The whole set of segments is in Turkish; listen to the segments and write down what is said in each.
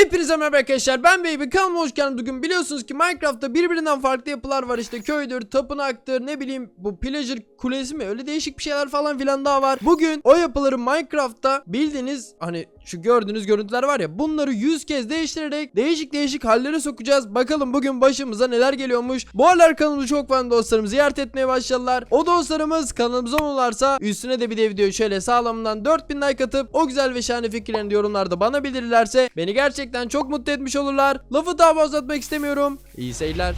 Hepiniz Hepinize merhaba arkadaşlar ben Baby kanalıma hoş geldiniz bugün biliyorsunuz ki Minecraft'ta birbirinden farklı yapılar var işte köydür, tapınaktır ne bileyim bu pillager kulesi mi öyle değişik bir şeyler falan filan daha var. Bugün o yapıları Minecraft'ta bildiğiniz hani şu gördüğünüz görüntüler var ya bunları 100 kez değiştirerek değişik değişik hallere sokacağız. Bakalım bugün başımıza neler geliyormuş. Bu aralar kanalımızı çok fazla dostlarım ziyaret etmeye başladılar. O dostlarımız kanalımıza olurlarsa üstüne de bir de video şöyle sağlamından 4000 like atıp o güzel ve şahane fikirlerini yorumlarda bana bildirirlerse beni gerçekten çok mutlu etmiş olurlar. Lafı daha fazla uzatmak istemiyorum. İyi seyirler.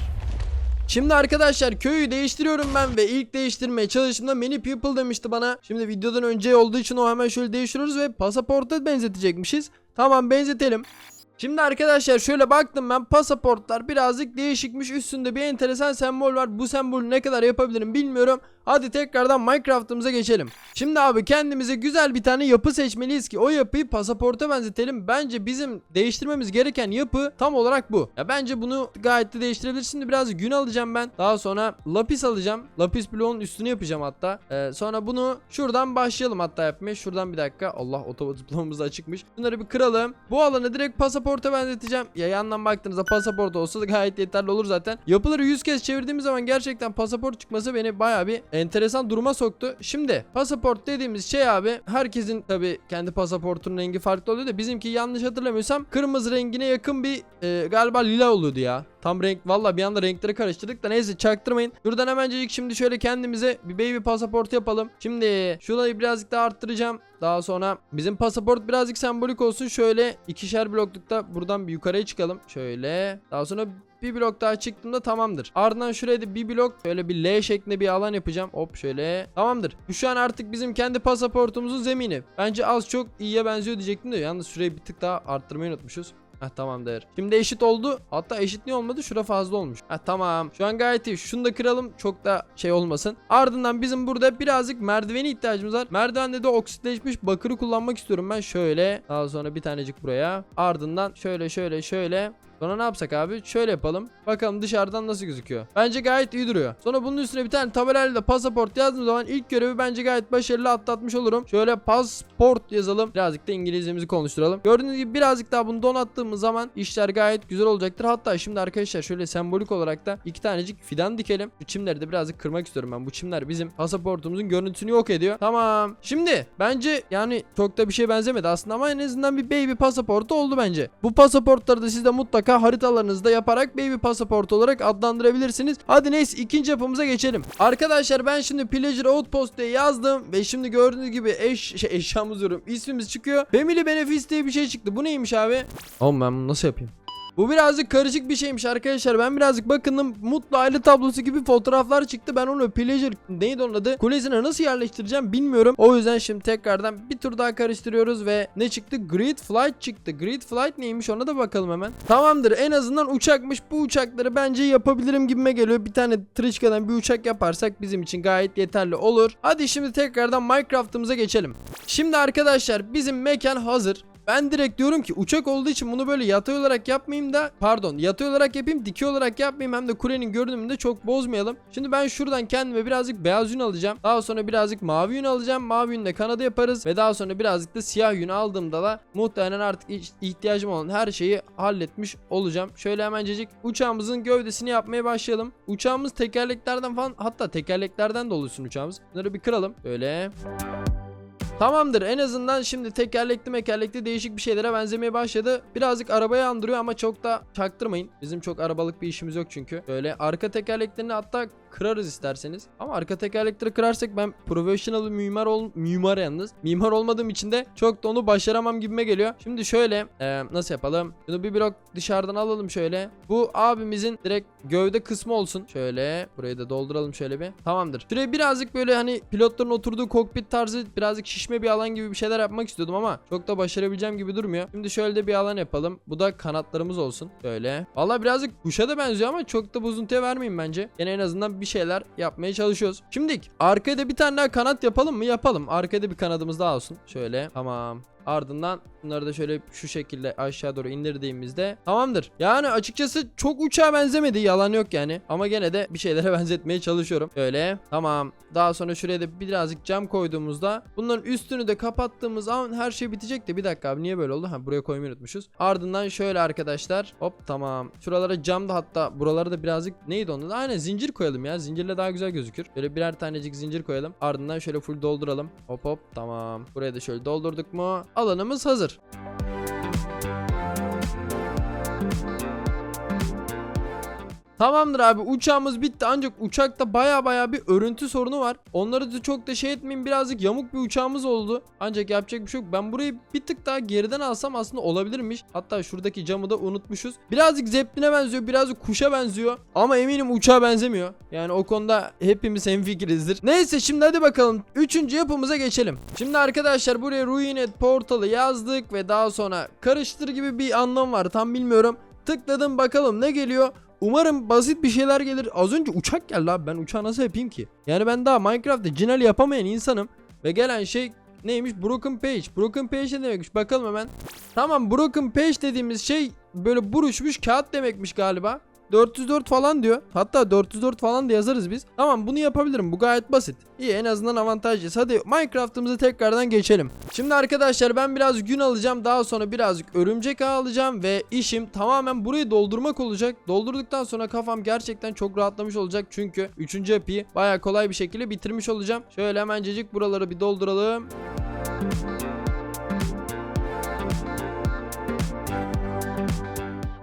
Şimdi arkadaşlar köyü değiştiriyorum ben ve ilk değiştirmeye çalıştığımda many people demişti bana. Şimdi videodan önce olduğu için o hemen şöyle değiştiriyoruz ve pasaporta benzetecekmişiz. Tamam benzetelim. Şimdi arkadaşlar şöyle baktım ben pasaportlar birazcık değişikmiş üstünde bir enteresan sembol var. Bu sembolü ne kadar yapabilirim bilmiyorum. Hadi tekrardan Minecraft'ımıza geçelim. Şimdi abi kendimize güzel bir tane yapı seçmeliyiz ki o yapıyı pasaporta benzetelim. Bence bizim değiştirmemiz gereken yapı tam olarak bu. Ya bence bunu gayet de değiştirebiliriz. Şimdi biraz gün alacağım ben. Daha sonra lapis alacağım. Lapis bloğun üstünü yapacağım hatta. Ee, sonra bunu şuradan başlayalım hatta yapmaya. Şuradan bir dakika. Allah otobot bloğumuz açıkmış. Bunları bir kıralım. Bu alanı direkt pasaporta benzeteceğim. Ya yandan baktığınızda pasaport olsa da gayet yeterli olur zaten. Yapıları 100 kez çevirdiğimiz zaman gerçekten pasaport çıkması beni baya bir enteresan duruma soktu. Şimdi pasaport dediğimiz şey abi herkesin tabi kendi pasaportunun rengi farklı oluyor da bizimki yanlış hatırlamıyorsam kırmızı rengine yakın bir e, galiba lila oluyordu ya. Tam renk valla bir anda renkleri karıştırdık da neyse çaktırmayın. Şuradan hemencecik şimdi şöyle kendimize bir baby pasaport yapalım. Şimdi şurayı birazcık daha arttıracağım. Daha sonra bizim pasaport birazcık sembolik olsun. Şöyle ikişer bloklukta buradan bir yukarıya çıkalım. Şöyle. Daha sonra bir blok daha çıktığımda tamamdır. Ardından şuraya da bir blok şöyle bir L şeklinde bir alan yapacağım. Hop şöyle. Tamamdır. Şu an artık bizim kendi pasaportumuzun zemini. Bence az çok iyiye benziyor diyecektim de yalnız şurayı bir tık daha arttırmayı unutmuşuz. Heh tamamdır. Şimdi eşit oldu. Hatta eşit niye olmadı? Şura fazla olmuş. Heh tamam. Şu an gayet iyi. Şunu da kıralım. Çok da şey olmasın. Ardından bizim burada birazcık merdiveni ihtiyacımız var. Merdivende de oksitleşmiş bakırı kullanmak istiyorum ben. Şöyle. Daha sonra bir tanecik buraya. Ardından şöyle şöyle şöyle. Sonra ne yapsak abi? Şöyle yapalım. Bakalım dışarıdan nasıl gözüküyor. Bence gayet iyi duruyor. Sonra bunun üstüne bir tane tabelayla pasaport yazdığım zaman ilk görevi bence gayet başarılı atlatmış olurum. Şöyle pasport yazalım. Birazcık da İngilizcemizi konuşturalım. Gördüğünüz gibi birazcık daha bunu donattığımız zaman işler gayet güzel olacaktır. Hatta şimdi arkadaşlar şöyle sembolik olarak da iki tanecik fidan dikelim. Bu çimleri de birazcık kırmak istiyorum ben. Bu çimler bizim pasaportumuzun görüntüsünü yok ediyor. Tamam. Şimdi bence yani çok da bir şey benzemedi aslında ama en azından bir baby pasaportu oldu bence. Bu pasaportları da siz de mutlaka haritalarınızda yaparak baby pasaport olarak adlandırabilirsiniz. Hadi neyse ikinci yapımıza geçelim. Arkadaşlar ben şimdi Pillager Outpost diye yazdım ve şimdi gördüğünüz gibi eş şey, eşyamız diyorum. İsmimiz çıkıyor. Family Benefits diye bir şey çıktı. Bu neymiş abi? Oğlum ben bunu nasıl yapayım? Bu birazcık karışık bir şeymiş arkadaşlar. Ben birazcık bakındım. Mutlu aile tablosu gibi fotoğraflar çıktı. Ben onu Pleasure neydi onun adı? Kulesine nasıl yerleştireceğim bilmiyorum. O yüzden şimdi tekrardan bir tur daha karıştırıyoruz ve ne çıktı? Great Flight çıktı. Great Flight neymiş ona da bakalım hemen. Tamamdır. En azından uçakmış. Bu uçakları bence yapabilirim gibime geliyor. Bir tane Trichka'dan bir uçak yaparsak bizim için gayet yeterli olur. Hadi şimdi tekrardan Minecraft'ımıza geçelim. Şimdi arkadaşlar bizim mekan hazır. Ben direkt diyorum ki uçak olduğu için bunu böyle yatay olarak yapmayayım da pardon yatay olarak yapayım dikey olarak yapmayayım hem de kulenin görünümünü de çok bozmayalım. Şimdi ben şuradan kendime birazcık beyaz yün alacağım. Daha sonra birazcık mavi yün alacağım. Mavi yünle kanadı yaparız ve daha sonra birazcık da siyah yün aldığımda da muhtemelen artık ihtiyacım olan her şeyi halletmiş olacağım. Şöyle hemencecik uçağımızın gövdesini yapmaya başlayalım. Uçağımız tekerleklerden falan hatta tekerleklerden de oluşsun uçağımız. Bunları bir kıralım. Böyle. Tamamdır en azından şimdi tekerlekli mekerlekli değişik bir şeylere benzemeye başladı. Birazcık arabaya andırıyor ama çok da çaktırmayın. Bizim çok arabalık bir işimiz yok çünkü. Böyle arka tekerleklerini hatta kırarız isterseniz. Ama arka tekerlekleri kırarsak ben professional mimar ol mimar yalnız. Mimar olmadığım için de çok da onu başaramam gibime geliyor. Şimdi şöyle e, nasıl yapalım? Bunu bir blok dışarıdan alalım şöyle. Bu abimizin direkt gövde kısmı olsun. Şöyle burayı da dolduralım şöyle bir. Tamamdır. Şuraya birazcık böyle hani pilotların oturduğu kokpit tarzı birazcık şişme bir alan gibi bir şeyler yapmak istiyordum ama çok da başarabileceğim gibi durmuyor. Şimdi şöyle de bir alan yapalım. Bu da kanatlarımız olsun. Böyle. Valla birazcık kuşa da benziyor ama çok da bozuntuya vermeyeyim bence. Yine en azından bir şeyler yapmaya çalışıyoruz. Şimdi arkaya da bir tane daha kanat yapalım mı? Yapalım. Arkada bir kanadımız daha olsun. Şöyle. Tamam. Ardından bunları da şöyle şu şekilde aşağı doğru indirdiğimizde tamamdır. Yani açıkçası çok uçağa benzemedi yalan yok yani. Ama gene de bir şeylere benzetmeye çalışıyorum. Öyle tamam. Daha sonra şuraya da birazcık cam koyduğumuzda bunların üstünü de kapattığımız an her şey bitecek de bir dakika abi niye böyle oldu? Ha buraya koymayı unutmuşuz. Ardından şöyle arkadaşlar hop tamam. Şuralara cam da hatta buralara da birazcık neydi onun? Aynen zincir koyalım ya. Zincirle daha güzel gözükür. Böyle birer tanecik zincir koyalım. Ardından şöyle full dolduralım. Hop hop tamam. Buraya da şöyle doldurduk mu? Alanımız hazır. Tamamdır abi uçağımız bitti ancak uçakta baya baya bir örüntü sorunu var. Onları da çok da şey etmeyeyim birazcık yamuk bir uçağımız oldu. Ancak yapacak bir şey yok. Ben burayı bir tık daha geriden alsam aslında olabilirmiş. Hatta şuradaki camı da unutmuşuz. Birazcık Zeppelin'e benziyor birazcık kuşa benziyor. Ama eminim uçağa benzemiyor. Yani o konuda hepimiz hemfikirizdir. Neyse şimdi hadi bakalım. Üçüncü yapımıza geçelim. Şimdi arkadaşlar buraya Ruinet portalı yazdık ve daha sonra karıştır gibi bir anlam var tam bilmiyorum. Tıkladım bakalım ne geliyor. Umarım basit bir şeyler gelir. Az önce uçak geldi abi. Ben uçağı nasıl yapayım ki? Yani ben daha Minecraft'ta cinel yapamayan insanım. Ve gelen şey neymiş? Broken page. Broken page ne demekmiş? Bakalım hemen. Tamam broken page dediğimiz şey böyle buruşmuş kağıt demekmiş galiba. 404 falan diyor. Hatta 404 falan da yazarız biz. Tamam bunu yapabilirim. Bu gayet basit. İyi en azından avantajlıyız. Hadi Minecraft'ımıza tekrardan geçelim. Şimdi arkadaşlar ben biraz gün alacağım. Daha sonra birazcık örümcek ağı alacağım. Ve işim tamamen burayı doldurmak olacak. Doldurduktan sonra kafam gerçekten çok rahatlamış olacak. Çünkü 3. yapıyı baya kolay bir şekilde bitirmiş olacağım. Şöyle hemencecik buraları bir dolduralım.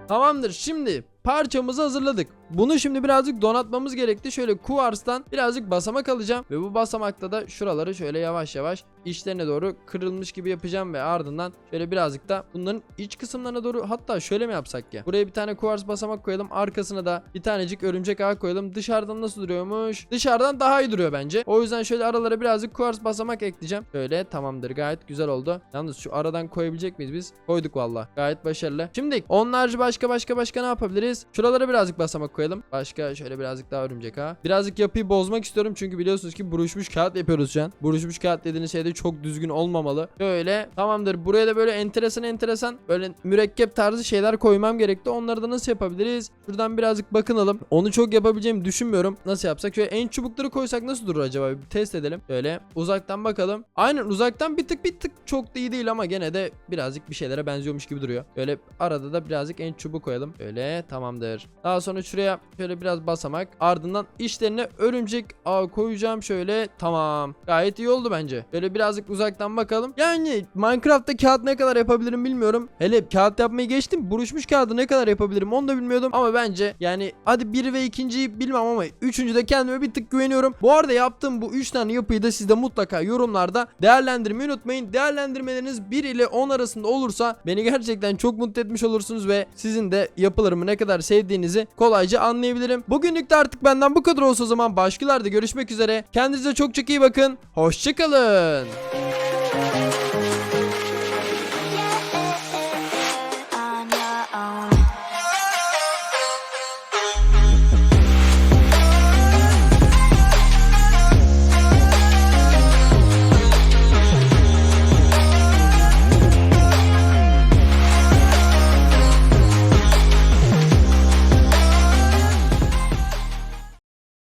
Tamamdır şimdi parçamızı hazırladık. Bunu şimdi birazcık donatmamız gerekti. Şöyle kuvarstan birazcık basamak alacağım. Ve bu basamakta da şuraları şöyle yavaş yavaş içlerine doğru kırılmış gibi yapacağım. Ve ardından şöyle birazcık da bunların iç kısımlarına doğru hatta şöyle mi yapsak ya? Buraya bir tane kuvars basamak koyalım. Arkasına da bir tanecik örümcek ağı koyalım. Dışarıdan nasıl duruyormuş? Dışarıdan daha iyi duruyor bence. O yüzden şöyle aralara birazcık kuvars basamak ekleyeceğim. Şöyle tamamdır gayet güzel oldu. Yalnız şu aradan koyabilecek miyiz biz? Koyduk valla. Gayet başarılı. Şimdi onlarca başka başka başka ne yapabiliriz? Şuralara birazcık basamak koyalım. Başka şöyle birazcık daha örümcek ha. Birazcık yapıyı bozmak istiyorum çünkü biliyorsunuz ki buruşmuş kağıt yapıyoruz şu an. Buruşmuş kağıt dediğiniz şey de çok düzgün olmamalı. Böyle tamamdır. Buraya da böyle enteresan enteresan böyle mürekkep tarzı şeyler koymam gerekti. Onları da nasıl yapabiliriz? Şuradan birazcık bakınalım. Onu çok yapabileceğimi düşünmüyorum. Nasıl yapsak? Şöyle en çubukları koysak nasıl durur acaba? Bir test edelim. Böyle uzaktan bakalım. Aynen uzaktan bir tık bir tık çok da iyi değil ama gene de birazcık bir şeylere benziyormuş gibi duruyor. Böyle arada da birazcık en çubuk koyalım. Öyle tamamdır. Daha sonra şuraya şöyle biraz basamak. Ardından içlerine örümcek ağ koyacağım şöyle. Tamam. Gayet iyi oldu bence. Böyle birazcık uzaktan bakalım. Yani Minecraft'ta kağıt ne kadar yapabilirim bilmiyorum. Hele kağıt yapmayı geçtim. Buruşmuş kağıdı ne kadar yapabilirim onu da bilmiyordum. Ama bence yani hadi bir ve ikinciyi bilmem ama üçüncüde kendime bir tık güveniyorum. Bu arada yaptığım bu 3 tane yapıyı da siz de mutlaka yorumlarda değerlendirmeyi unutmayın. Değerlendirmeleriniz 1 ile 10 arasında olursa beni gerçekten çok mutlu etmiş olursunuz ve sizin de yapılarımı ne kadar sevdiğinizi kolayca anlayabilirim. Bugünlük de artık benden bu kadar olsa o zaman başkalarda görüşmek üzere. Kendinize çok çok iyi bakın. Hoşçakalın.